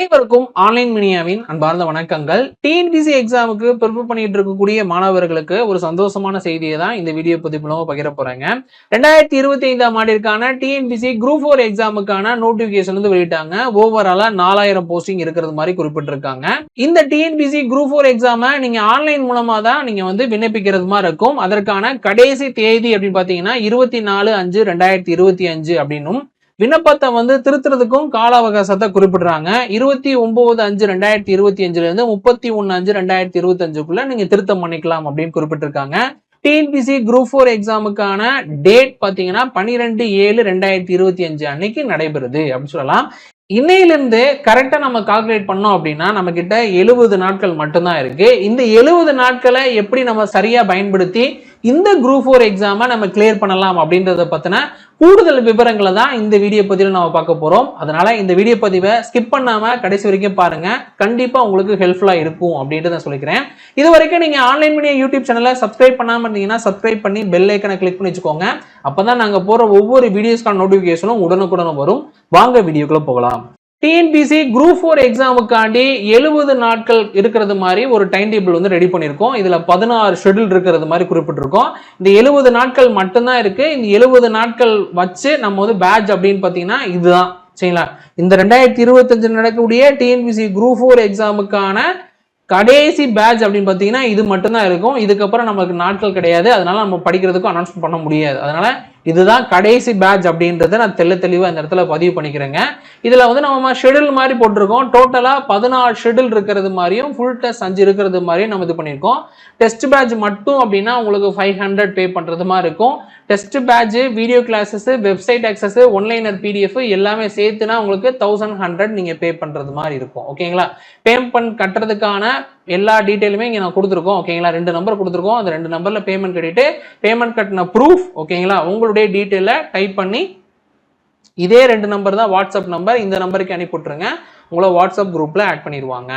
அனைவருக்கும் ஆன்லைன் மினியாவின் அன்பார்ந்த வணக்கங்கள். டிஎன்பிசி எக்ஸாமுக்கு ப்ரிப்பேர் பண்ணிட்டு இருக்கக்கூடிய மாணவர்களுக்கு ஒரு சந்தோஷமான செய்தியை தான் இந்த வீடியோ பதிவு மூலமா பகிர போறாங்க. ரெண்டாயிரத்தி இருபத்தி ஐந்தாம் ஆண்டிற்கான டிஎன்பிசி குரூப் ஃபோர் எக்ஸாமுக்கான நோட்டிபிகேஷன் வந்து வெளியிட்டாங்க. ஓவராலா நாலாயிரம் போஸ்டிங் இருக்கிறது மாதிரி குறிப்பிட்டிருக்காங்க. இந்த டிஎன்பிசி குரூப் ஃபோர் எக்ஸாமை நீங்க ஆன்லைன் மூலமா தான் நீங்க வந்து விண்ணப்பிக்கிறது மாதிரி இருக்கும். அதற்கான கடைசி தேதி அப்படின்னு பாத்தீங்கன்னா இருபத்தி நாலு அஞ்சு ரெண்டாயிரத்தி இருபத்தி அஞ்சு அப்படின்னும் விண்ணப்பத்தை வந்து திருத்துறதுக்கும் கால அவகாசத்தை குறிப்பிடுறாங்க. இருபத்தி ஒன்பது அஞ்சு ரெண்டாயிரத்தி இருபத்தி அஞ்சுல இருந்து முப்பத்தி ஒன்னு அஞ்சு ரெண்டாயிரத்தி இருபத்தி அஞ்சுக்குள்ள நீங்க திருத்தம் பண்ணிக்கலாம் அப்படின்னு குறிப்பிட்டிருக்காங்க. டிஎன்பிசி குரூப் ஃபோர் எக்ஸாமுக்கான டேட் பாத்தீங்கன்னா பன்னிரெண்டு ஏழு ரெண்டாயிரத்தி இருபத்தி அஞ்சு அன்னைக்கு நடைபெறுது அப்படின்னு சொல்லலாம். இன்னையிலிருந்து கரெக்டாக நம்ம கால்குலேட் பண்ணோம் அப்படின்னா நம்ம கிட்ட எழுபது நாட்கள் மட்டும்தான் இருக்கு. இந்த எழுபது நாட்களை எப்படி நம்ம சரியா பயன்படுத்தி இந்த குரூப் ஃபோர் எக்ஸாமை நம்ம கிளியர் பண்ணலாம் அப்படின்றத பற்றின கூடுதல் விவரங்களை தான் இந்த வீடியோ பதிவில் நம்ம பார்க்க போகிறோம் அதனால் இந்த வீடியோ பதிவை ஸ்கிப் பண்ணாமல் கடைசி வரைக்கும் பாருங்க. கண்டிப்பாக உங்களுக்கு ஹெல்ப்ஃபுல்லாக இருக்கும் அப்படின்றத நான் சொல்லிக்கிறேன். இது வரைக்கும் நீங்கள் ஆன்லைன் மீடியா யூடியூப் சேனலை சப்ஸ்கிரைப் பண்ணாமல் இருந்தீங்கன்னா சப்ஸ்கிரைப் பண்ணி பெல் ஐக்கனை கிளிக் பண்ணி வச்சுக்கோங்க. அப்போ தான் நாங்கள் போகிற ஒவ்வொரு வீடியோஸ்க்கான நோட்டிஃபிகேஷனும் உடனுக்குடன் வரும். வாங்க வீடியோக்குள்ளே போகலாம். டிஎன்பிசி குரூப் ஃபோர் எக்ஸாமுக்காண்டி எழுபது நாட்கள் இருக்கிறது மாதிரி ஒரு டைம் டேபிள் வந்து ரெடி பண்ணியிருக்கோம். இதில் பதினாறு ஷெடியூல் இருக்கிறது மாதிரி குறிப்பிட்டிருக்கோம். இந்த எழுபது நாட்கள் மட்டும்தான் இருக்கு. இந்த எழுபது நாட்கள் வச்சு நம்ம வந்து பேட்ச் அப்படின்னு பார்த்தீங்கன்னா இதுதான். சரிங்களா? இந்த ரெண்டாயிரத்தி இருபத்தஞ்சு நடக்கக்கூடிய டிஎன்பிசி குரூப் ஃபோர் எக்ஸாமுக்கான கடைசி பேட்ச் அப்படின்னு பார்த்தீங்கன்னா இது மட்டும்தான் இருக்கும். இதுக்கப்புறம் நமக்கு நாட்கள் கிடையாது. அதனால நம்ம படிக்கிறதுக்கும் அனௌன்ஸ் பண்ண முடியாது. அதனால இதுதான் கடைசி பேட்ச் அப்படின்றத நான் தெள்ள தெளிவாக இந்த இடத்துல பதிவு பண்ணிக்கிறேங்க. இதில் வந்து நம்ம ஷெடியூல் மாதிரி போட்டிருக்கோம். டோட்டலாக பதினாறு ஷெடியூல் இருக்கிறது மாதிரியும் ஃபுல் டெஸ்ட் அஞ்சு இருக்கிறது மாதிரியும் நம்ம இது பண்ணியிருக்கோம். டெஸ்ட் பேட்ச் மட்டும் அப்படின்னா உங்களுக்கு ஃபைவ் ஹண்ட்ரட் பே பண்ணுறது மாதிரி இருக்கும். Test batch video classes website access one liner PDF எல்லாமே சேர்த்துனா உங்களுக்கு தௌசண்ட் ஹண்ட்ரட் நீங்கள் பே பண்ணுறது மாதிரி இருக்கும். ஓகேங்களா பேமெண்ட் கட்டுறதுக்கான எல்லா டீட்டெயிலுமே இங்கே நான் கொடுத்துருக்கோம். ஓகேங்களா ரெண்டு நம்பர் கொடுத்துருக்கோம். அந்த ரெண்டு நம்பரில் பேமெண்ட் கட்டிட்டு பேமெண்ட் கட்டின ப்ரூஃப் ஓகேங்களா உங்களுடைய டீட்டெயிலை டைப் பண்ணி இதே ரெண்டு நம்பர் தான் வாட்ஸ்அப் நம்பர் இந்த நம்பருக்கு அனுப்பி விட்ருங்க உங்களை வாட்ஸ்அப் குரூப்பில் ஆட் பண்ணிடுவாங்க.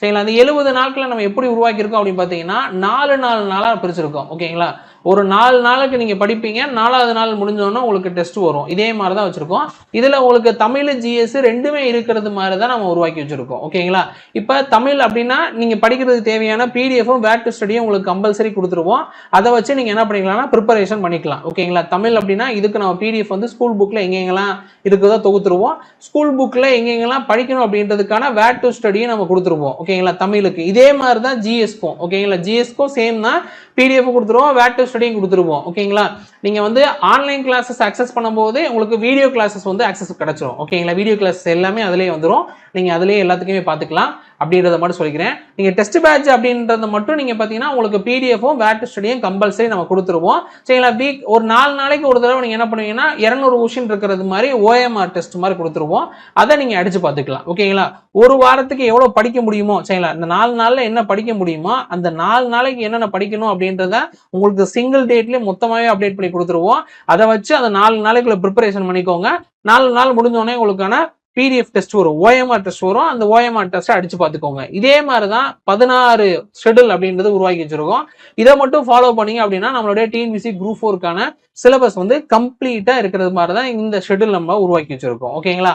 சரிங்களா? அந்த எழுபது நாட்களில் நம்ம எப்படி உருவாக்கியிருக்கோம் அப்படின்னு பார்த்தீங்கன்னா நாலு நாலு நாளாக பிரிச்சிருக்கோம். ஓகேங்களா ஒரு நாலு நாளுக்கு நீங்கள் படிப்பீங்க நாலாவது நாள் முடிஞ்சோன்னா உங்களுக்கு டெஸ்ட் வரும். இதே மாதிரி தான் வச்சுருக்கோம். இதில் உங்களுக்கு தமிழ் ஜிஎஸ் ரெண்டுமே இருக்கிறது மாதிரி தான் நம்ம உருவாக்கி வச்சுருக்கோம். ஓகேங்களா இப்போ தமிழ் அப்படின்னா நீங்கள் படிக்கிறதுக்கு தேவையான பிடிஎஃபும் வேட் டு ஸ்டடியும் உங்களுக்கு கம்பல்சரி கொடுத்துருவோம். அதை வச்சு நீங்கள் என்ன பண்ணிக்கலாம்னா ப்ரிப்பரேஷன் பண்ணிக்கலாம். ஓகேங்களா தமிழ் அப்படின்னா இதுக்கு நம்ம பிடிஎஃப் வந்து ஸ்கூல் புக்கில் எங்கெங்கெல்லாம் இருக்குதோ தொகுத்துருவோம். ஸ்கூல் புக்கில் எங்கெங்கெல்லாம் படிக்கணும் அப்படின்றதுக்கான வேட் டு ஸ்டடியும் நம்ம கொடுத்துருவோம். ஓகேங்களா தமிழுக்கு. இதே மாதிரி தான் ஜிஎஸ்க்கும் ஓகேங்களா ஜிஎஸ்க்கும் சேம் தான் பிடிஎஃப் கொடுத்துருவோம். வேட் டு ஸ்டடியும் கொடுத்துருவோம். ஓகேங்களா நீங்கள் வந்து ஆன்லைன் கிளாஸஸ் அக்சஸ் பண்ணும்போது உங்களுக்கு வீடியோ கிளாஸஸ் வந்து அக்சஸ் கிடச்சிரும். ஓகேங்களா வீடியோ கிளாஸஸ் எல்லாமே அதிலே வந்துடும் நீங்கள் அதுலேயே எல்லாத்துக்குமே பார்த்துக்கலாம் அப்படின்றத மட்டும் சொல்லிக்கிறேன். நீங்கள் டெஸ்ட் பேட்ச் அப்படின்றத மட்டும் நீங்கள் பார்த்தீங்கன்னா உங்களுக்கு பிடிஎஃப்பும் வேட் ஸ்டடியும் கம்பல்சரி நம்ம கொடுத்துருவோம். சரிங்களா? வீக் ஒரு நாலு நாளைக்கு ஒரு தடவை நீங்கள் என்ன பண்ணுவீங்கன்னா இரநூறு ஊஷின் இருக்கிறது மாதிரி ஓஎம்ஆர் டெஸ்ட் மாதிரி கொடுத்துருவோம். அதை நீங்கள் அடித்து பார்த்துக்கலாம் ஓகேங்களா? ஒரு வாரத்துக்கு எவ்வளோ படிக்க முடியுமோ சரிங்களா? இந்த நாலு நாளில் என்ன படிக்க முடியுமோ அந்த நாலு நாளைக்கு என்னென்ன படிக்கணும் அப்படின்றத உங்களுக்கு சிங்கிள் டேட்லேயே மொத்தமாகவே அப்டேட் பண்ணி கொடுத்துருவோம். அதை வச்சு அந்த நாலு நாளைக்குள்ள ப்ரிப்பரேஷன் பண்ணிக்கோங்க. நாலு நாள் முடிஞ்சோடனே உங்களுக்கான பிடிஎஃப் டெஸ்ட் வரும் ஓஎம்ஆர் டெஸ்ட் வரும். அந்த ஓஎம்ஆர் டெஸ்ட்டை அடிச்சு பார்த்துக்கோங்க. இதே மாதிரி தான் பதினாறு ஷெடியூல் அப்படின்றது உருவாக்கி வச்சிருக்கோம். இதை மட்டும் ஃபாலோ பண்ணீங்க அப்படின்னா நம்மளுடைய டிஎன்பிசி குரூப் ஃபோருக்கான சிலபஸ் வந்து கம்ப்ளீட்டா இருக்கிறது மாதிரி தான் இந்த ஷெடியூல் நம்ம உருவாக்கி வச்சிருக்கோம். ஓகேங்களா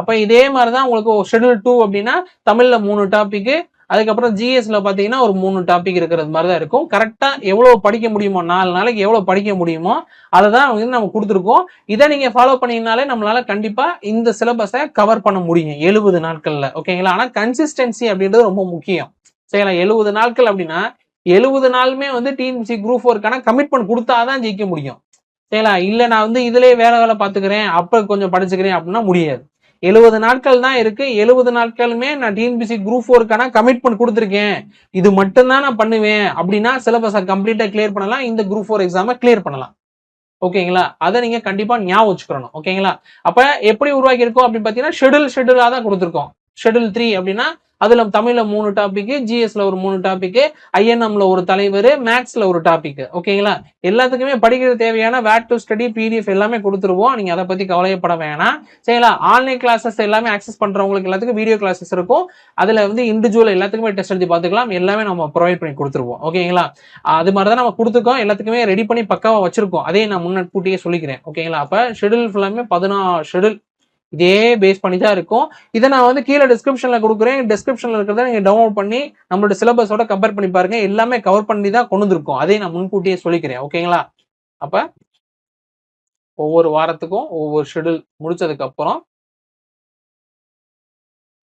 அப்ப இதே மாதிரி தான் உங்களுக்கு ஷெடியூல் டூ அப்படின்னா தமிழ்ல மூணு டாபிக் அதுக்கப்புறம் ஜிஎஸ்ல பார்த்தீங்கன்னா ஒரு மூணு டாபிக் இருக்கிறது மாதிரி தான் இருக்கும் கரெக்டாக எவ்வளோ படிக்க முடியுமோ நாலு நாளைக்கு எவ்வளோ படிக்க முடியுமோ அதை தான் வந்து நம்ம கொடுத்துருக்கோம். இதை நீங்கள் ஃபாலோ பண்ணிங்கனாலே நம்மளால கண்டிப்பாக இந்த சிலபஸை கவர் பண்ண முடியும். எழுபது நாட்களில். ஓகேங்களா ஆனால் கன்சிஸ்டன்சி அப்படின்றது ரொம்ப முக்கியம். சரிங்களா? எழுபது நாட்கள் அப்படின்னா எழுபது நாளுமே வந்து டிஎன்சி குரூப் ஒர்க்கான கமிட்மெண்ட் கொடுத்தாதான் ஜெயிக்க முடியும். சரிங்களா? இல்லை நான் வந்து இதுலேயே வேலை வேலை பார்த்துக்கிறேன் அப்போ கொஞ்சம் படிச்சுக்கிறேன் அப்படின்னா முடியாது. எழுபது நாட்கள் தான் இருக்கு. எழுபது நாட்களுமே நான் டிஎன்பிசி குரூப் ஃபோருக்கான கமிட்மெண்ட் கொடுத்துருக்கேன். இது மட்டும்தான் நான் பண்ணுவேன். அப்படின்னா சிலபஸை கம்ப்ளீட்டாக கிளியர் பண்ணலாம். இந்த குரூப் ஃபோர் எக்ஸாமை கிளியர் பண்ணலாம். ஓகேங்களா? அதை நீங்க கண்டிப்பா ஞாபகம் வச்சுக்கணும். ஓகேங்களா? அப்ப எப்படி உருவாக்கி இருக்கோம் அப்படின்னு பாத்தீங்கன்னா ஷெடியூல் ஷெடியூலா தான் கொடுத்துருக்கோம். ஷெடியூல் த்ரீ அப்படின்னா அதுல தமிழ்ல மூணு டாபிக் ஜிஎஸ்ல ஒரு மூணு டாபிக் ஐஎன்எம்ல ஒரு தலைவர் மேக்ஸ்ல ஒரு டாபிக் ஓகேங்களா எல்லாத்துக்குமே படிக்கிற தேவையான வேட் டு ஸ்டடி பிடிஎஃப் எல்லாமே கொடுத்துருவோம். நீங்க அதை பத்தி கவலையப்பட வேணாம். சரிங்களா? ஆன்லைன் கிளாஸஸ் எல்லாமே அக்சஸ் பண்றவங்களுக்கு எல்லாத்துக்கும் வீடியோ கிளாஸஸ் இருக்கும். அதுல வந்து இண்டிவிஜுவல் எல்லாத்துக்குமே டெஸ்ட் எழுதி பார்த்துக்கலாம். எல்லாமே நம்ம ப்ரொவைட் பண்ணி கொடுத்துருவோம். ஓகேங்களா அது மாதிரி தான் நம்ம கொடுத்துருக்கோம். எல்லாத்துக்குமே ரெடி பண்ணி பக்காவா வச்சிருக்கோம். அதே நான் முன்னாடியே சொல்லிக்கிறேன். ஓகேங்களா அப்ப ஷெடியூல் ஃபுல்லாமே பதினாறு ஷெடியூல் இதே பேஸ் பண்ணி தான் இருக்கும். இதை நான் வந்து கீழே டிஸ்கிரிப்ஷனில் கொடுக்குறேன். டிஸ்கிரிப்ஷனில் இருக்கிறத நீங்கள் டவுன்லோட் பண்ணி நம்மளோட சிலபஸோட கம்பேர் பண்ணி பாருங்க. எல்லாமே கவர் பண்ணி தான் கொண்டு வந்திருக்கோம். அதே நான் முன்கூட்டியே சொல்லிக்கிறேன். ஓகேங்களா அப்போ ஒவ்வொரு வாரத்துக்கும் ஒவ்வொரு ஷெடியூல் முடிச்சதுக்கு அப்புறம்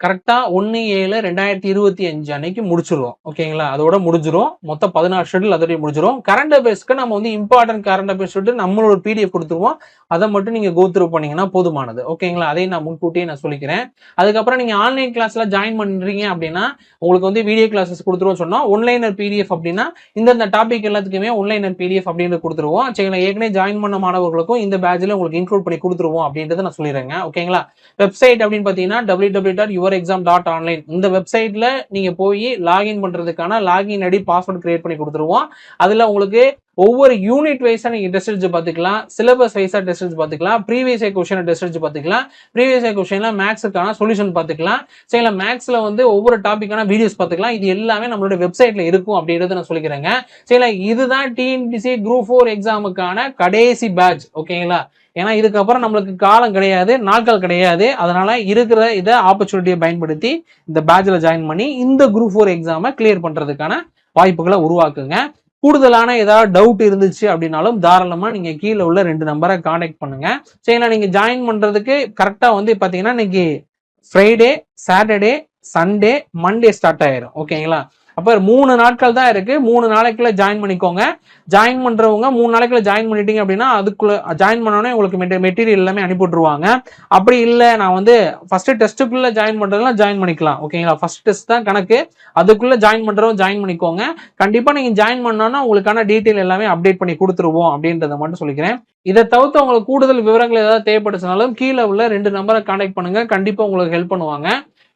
கரெக்டாக ஒன்று ஏழு ரெண்டாயிரத்தி இருபத்தி அஞ்சு அன்னைக்கு முடிச்சிருவோம். ஓகேங்களா? அதோட முடிஞ்சிரும். மொத்தம் பதினாறு ஷெட்யூல் அதோடய முடிஞ்சிரும். கரண்ட் அஃபேர்ஸ்க்கு நம்ம வந்து இம்பார்ட்டன்ட் கரண்ட் அஃபேர்ஸ் சொல்லிட்டு நம்மளோட பிடிஎஃப் கொடுத்துருவோம். அதை மட்டும் நீங்கள் கோ த்ரூ பண்ணீங்கன்னா போதுமானது. ஓகேங்களா? அதையும் நான் முன்கூட்டியே நான் சொல்லிக்கிறேன். அதுக்கப்புறம் நீங்கள் ஆன்லைன் கிளாஸில் ஜாயின் பண்ணுறீங்க அப்படின்னா உங்களுக்கு வந்து வீடியோ கிளாஸஸ் கொடுத்துருவோம் சொன்னால் ஒன்லைனர் பிடிஎஃப் அப்படின்னா இந்தந்த டாபிக் எல்லாத்துக்குமே ஒன்லைனர் பிடிஎஃப் அப்படின்றது கொடுத்துருவோம். சரிங்களா ஏற்கனவே ஜாயின் பண்ண மாணவர்களுக்கும் இந்த பேட்ச்ல உங்களுக்கு இன்க்ளூட் பண்ணி கொடுத்துருவோம் அப்படின்றத நான் சொல்லிடுறேங்க. ஓகேங்களா? வெப்சைட் அப்படின்னு பார்த்தீங்கன்னா W W dot your exam dot online இந்த வெப்சைட்டில் நீங்க போய் லாகின் பண்றதுக்கான லாகின் ஐடி பாஸ்வேர்டு கிரியேட் பண்ணி கொடுத்துருவோம். அதில் உங்களுக்கு ஒவ்வொரு யூனிட் வைஸா நீங்க டெஸ்ட் அடிச்சு பார்த்துக்கலாம். சிலபஸ் வைஸா டெஸ்ட் அடிச்சு பார்த்துக்கலாம். ப்ரீவியஸ் கொஸ்டின் டெஸ்ட் அடிச்சு பார்த்துக்கலாம். ப்ரீவியஸ் கொஸ்டின்ல மேக்ஸுக்கான சொல்யூஷன் பார்த்துக்கலாம். சரிங்களா மேக்ஸ்ல வந்து ஒவ்வொரு டாபிக்கான வீடியோஸ் பார்த்துக்கலாம். இது எல்லாமே நம்மளோட வெப்சைட்ல இருக்கும் அப்படின்றத நான் சொல்லிக்கிறேங்க. சரிங்களா இதுதான் டிஎன்பிசி குரூப் ஃபோர் எக்ஸாமுக்கான கடைசி பேட்ச் ஓகேங்களா ஏன்னா இதுக்கப்புறம் நம்மளுக்கு காலம் கிடையாது நாட்கள் கிடையாது. அதனால இருக்கிற இதை ஆப்பர்ச்சுனிட்டியை பயன்படுத்தி இந்த பேட்ச்ல ஜாயின் பண்ணி இந்த குரூப் ஃபோர் எக்ஸாமை கிளியர் பண்றதுக்கான வாய்ப்புகளை உருவாக்குங்க. கூடுதலான ஏதாவது டவுட் இருந்துச்சு அப்படின்னாலும் தாராளமா நீங்க கீழே உள்ள ரெண்டு நம்பரை காண்டாக்ட் பண்ணுங்க. சரிங்களா? நீங்க ஜாயின் பண்றதுக்கு கரெக்டா வந்து பாத்தீங்கன்னா இன்னைக்கு Friday Saturday Sunday Monday start ஆயிரும். ஓகேங்களா அப்போ மூணு நாட்கள் தான் இருக்கு. மூணு நாளைக்குள்ள ஜாயின் பண்ணிக்கோங்க. ஜாயின் பண்றவங்க மூணு நாளைக்குள்ள ஜாயின் பண்ணிட்டீங்க அப்படின்னா அதுக்குள்ள ஜாயின் பண்ணோடனே உங்களுக்கு மெட்டீரியல் எல்லாமே அனுப்பி விட்டுருவாங்க. அப்படி இல்லை நான் வந்து ஃபர்ஸ்ட் டெஸ்ட்டுக்குள்ள ஜாயின் பண்றதுலாம் ஜாயின் பண்ணிக்கலாம். ஓகேங்களா ஃபர்ஸ்ட் டெஸ்ட் தான் கணக்கு. அதுக்குள்ள ஜாயின் பண்றவங்க ஜாயின் பண்ணிக்கோங்க. கண்டிப்பா நீங்க ஜாயின் பண்ணோன்னா உங்களுக்கான டீட்டெயில் எல்லாமே அப்டேட் பண்ணி கொடுத்துருவோம் அப்படின்றத மட்டும் சொல்லிக்கிறேன். இதை தவிர்த்து உங்களுக்கு கூடுதல் விவரங்கள் ஏதாவது தேவைப்படுச்சுனாலும் கீழே உள்ள ரெண்டு நம்பரை கான்டாக்ட் பண்ணுங்க. கண்டிப்பா உங்களுக்கு ஹெல்ப் பண்ணுவாங்க.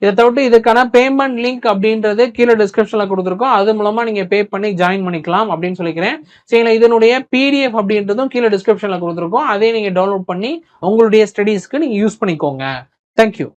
இதை தவிர்த்து இதுக்கான பேமெண்ட் லிங்க் அப்படின்றது கீழே டிஸ்கிரிப்ஷனில் கொடுத்துருக்கோம். அது மூலமாக நீங்கள் பே பண்ணி ஜாயின் பண்ணிக்கலாம் அப்படின்னு சொல்லிக்கிறேன். சரிங்களா? இதனுடைய பிடிஎஃப் அப்படின்றதும் கீழே டிஸ்கிரிப்ஷனில் கொடுத்துருக்கோம். அதே நீங்கள் டவுன்லோட் பண்ணி உங்களுடைய ஸ்டடீஸ்க்கு நீங்க யூஸ் பண்ணிக்கோங்க. தேங்க்யூ